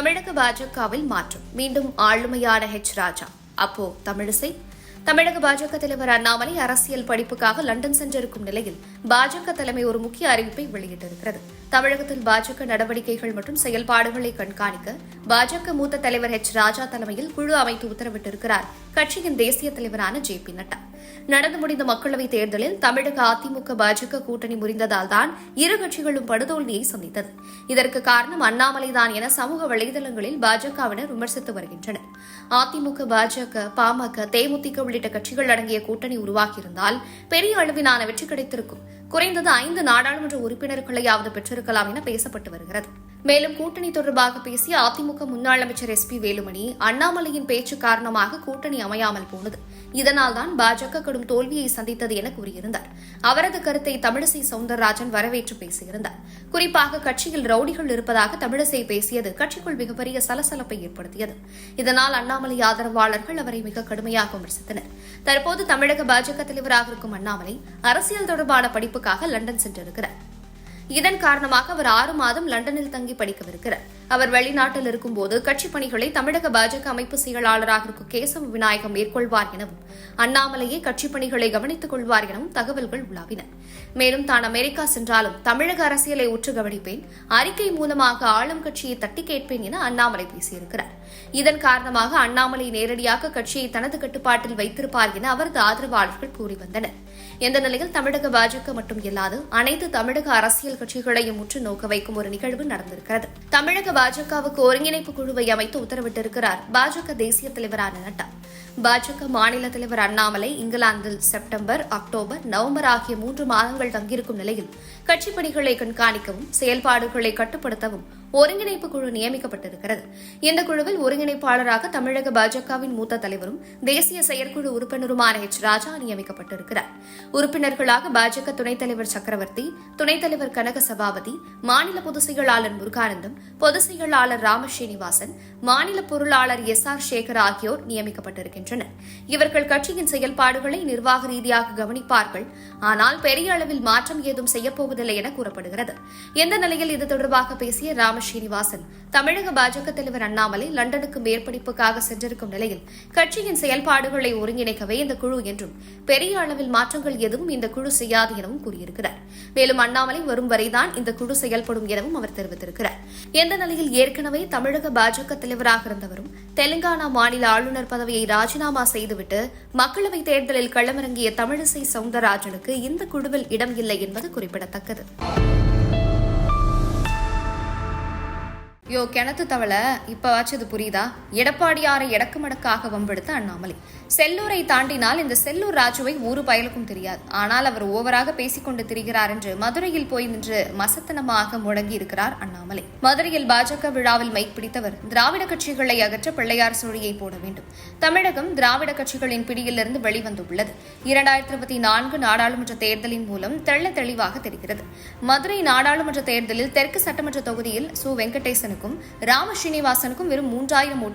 தமிழக பாஜகவில் மாற்றம். மீண்டும் ஆளுமையான ஹெச் ராஜா. அப்போ தமிழிசை தமிழக பாஜக தலைவர் அண்ணாமலை அரசியல் படிப்புக்காக லண்டன் சென்றிருக்கும் நிலையில் பாஜக தலைமை ஒரு முக்கிய அறிவிப்பை வெளியிட்டிருக்கிறது. தமிழகத்தில் பாஜக நடவடிக்கைகள் மற்றும் செயல்பாடுகளை கண்காணிக்க பாஜக மூத்த தலைவர் ஹெச் ராஜா தலைமையில் குழு அமைத்து உத்தரவிட்டிருக்கிறார். கட்சியின் தேசிய தலைவரான ஜே. பி. நட்டா. நடந்து முடிந்த மக்களவைத் தேர்தலில் தமிழக அதிமுக பாஜக கூட்டணி முறிந்ததால் தான் இரு கட்சிகளும் படுதோல்வியை சந்தித்தது. இதற்கு காரணம் அண்ணாமலைதான் என சமூக வலைதளங்களில் பாஜகவினர் விமர்சித்து வருகின்றனர். அதிமுக பாஜக பாமக தேமுதிக உள்ளிட்ட கட்சிகள் அடங்கிய கூட்டணி உருவாகியிருந்தால் பெரிய அளவிலான வெற்றி கிடைத்திருக்கும். குறைந்தது ஐந்து நாடாளுமன்ற உறுப்பினர்களையாவது பெற்றிருக்கலாம் என பேசப்பட்டு வருகிறது. மேலும் கூட்டணி தொடர்பாக பேசிய அதிமுக முன்னாள் அமைச்சர் எஸ் பி வேலுமணி அண்ணாமலையின் பேச்சு காரணமாக கூட்டணி அமையாமல் போனது. இதனால்தான் பாஜக கடும் தோல்வியை சந்தித்தது என கூறியிருந்தார். அவரது கருத்தை தமிழிசை சவுந்தரராஜன் வரவேற்று பேசியிருந்தார். குறிப்பாக கட்சியில் ரவுடிகள் இருப்பதாக தமிழிசை பேசியது கட்சிக்குள் மிகப்பெரிய சலசலப்பை ஏற்படுத்தியது. இதனால் அண்ணாமலை ஆதரவாளர்கள் அவரை மிக கடுமையாக விமர்சித்தனர். தற்போது தமிழக பாஜக தலைவராக இருக்கும் அண்ணாமலை அரசியல் தொடர்பான படிப்புக்காக லண்டன் சென்றிருக்கிறார். இதன் காரணமாக அவர் ஆறு மாதம் லண்டனில் தங்கி படிக்கவிருக்கிறார். அவர் வெளிநாட்டில் இருக்கும்போது கட்சி பணிகளை தமிழக பாஜக அமைப்பு செயலாளராக இருக்கும் கேசவ விநாயகம் மேற்கொள்வார் எனவும் அண்ணாமலையே கட்சி பணிகளை கவனித்துக் கொள்வார் எனவும் தகவல்கள் உலாவின மேலும் தான் அமெரிக்கா சென்றாலும் தமிழக அரசியலை உற்று கவனிப்பேன் அறிக்கை மூலமாக ஆளும் கட்சியை தட்டி கேட்பேன் என அண்ணாமலை பேசியிருக்கிறார். இதன் காரணமாக அண்ணாமலை நேரடியாக கட்சியை தனது கட்டுப்பாட்டில் வைத்திருப்பார் என அவரது ஆதரவாளர்கள் கூறி வந்தனர். இந்த நிலையில் தமிழக பாஜக மட்டும் இல்லாது அனைத்து தமிழக அரசியல் கட்சிகளையும் முற்று நோக்க வைக்கும் ஒரு நிகழ்வு நடந்திருக்கிறது. தமிழக பாஜகவுக்கு ஒருங்கிணைப்பு குழுவை அமைத்து உத்தரவிட்டிருக்கிறார் பாஜக தேசிய தலைவரான நட்டா. பாஜக மாநில தலைவர் அண்ணாமலை இங்கிலாந்தில் செப்டம்பர் அக்டோபர் நவம்பர் ஆகிய மூன்று மாதங்கள் தங்கியிருக்கும் நிலையில் கட்சிப் பணிகளை கண்காணிக்கவும் செயல்பாடுகளை கட்டுப்படுத்தவும் ஒருங்கிணைப்பு குழு நியமிக்கப்பட்டிருக்கிறது. இந்த குழுவில் ஒருங்கிணைப்பாளராக தமிழக பாஜகவின் மூத்த தலைவரும் தேசிய செயற்குழு உறுப்பினருமான எச். ராஜா நியமிக்கப்பட்டிருக்கிறார். உறுப்பினர்களாக பாஜக துணைத் தலைவர் சக்கரவர்த்தி துணைத் தலைவர் கனக சபாபதி மாநில பொதுச் செயலாளர் முருகானந்தம் பொதுச் செயலாளர் ராம ஸ்ரீனிவாசன் மாநில பொருளாளர் எஸ். ஆர். சேகர் ஆகியோர் நியமிக்கப்பட்டிருக்கின்றனர். இவர்கள் கட்சியின் செயல்பாடுகளை நிர்வாக ரீதியாக கவனிப்பார்கள். ஆனால் பெரிய அளவில் மாற்றம் ஏதும் செய்யப்போவதில்லை என கூறப்படுகிறது. இந்த நிலையில் இது தொடர்பாக பேசிய ராம ஸ்ரீனிவாசன். தமிழக பாஜக தலைவர் அண்ணாமலை லண்டனுக்கு மேற்படிப்புக்காக சென்றிருக்கும் நிலையில் கட்சியின் செயல்பாடுகளை ஒருங்கிணைக்கவே இந்த குழு என்றும் பெரிய அளவில் மாற்றங்கள் எதுவும் இந்த குழு செய்யாது எனவும் கூறியிருக்கிறார். மேலும் அண்ணாமலை வரும் வரைதான் இந்த குழு செயல்படும் எனவும் அவர் தெரிவித்திருக்கிறார். எந்த நிலையில் ஏற்கனவே தமிழக பாஜக தலைவராக இருந்தவரும் தெலுங்கானா மாநில ஆளுநர் பதவியை ராஜினாமா செய்துவிட்டு மக்களவைத் தேர்தலில் களமிறங்கிய தமிழிசை சவுந்தரராஜனுக்கு இந்த குழுவில் இடம் இல்லை என்பது குறிப்பிடத்தக்கது. யோ கிணத்து தவளை இப்போவாச்சும் இது புரியுதா? எடப்பாடியாரை எடக்கு மடக்காக வம்பெடுத்த அண்ணாமலை. செல்லூரை தாண்டினால் இந்த செல்லூர் ராஜுவை ஊறு பயலுக்கும் தெரியாது. ஆனால் அவர் ஓவராக பேசிக்கொண்டு திரிகிறார் என்று மதுரையில் போய் நின்று மசத்தனமாக முழங்கி இருக்கிறார் அண்ணாமலை. மதுரையில் பாஜக விழாவில் மைக் பிடித்தவர் திராவிட கட்சிகளை அகற்ற பிள்ளையார் சுழியை போட வேண்டும். தமிழகம் திராவிட கட்சிகளின் பிடியிலிருந்து வெளிவந்துள்ளது. இரண்டாயிரத்தி இருபத்தி நான்கு நாடாளுமன்ற தேர்தலின் மூலம் தெள்ள தெளிவாக தெரிகிறது. மதுரை நாடாளுமன்ற தேர்தலில் தெற்கு சட்டமன்ற தொகுதியில் சு. வெங்கடேசனுக்கு ராமஸ்ரீனிவாசனுக்கும் ராம ஸ்ரீனிவாசனுக்கும் வெறும் மூன்றாயிரம் ஓட்டுகள்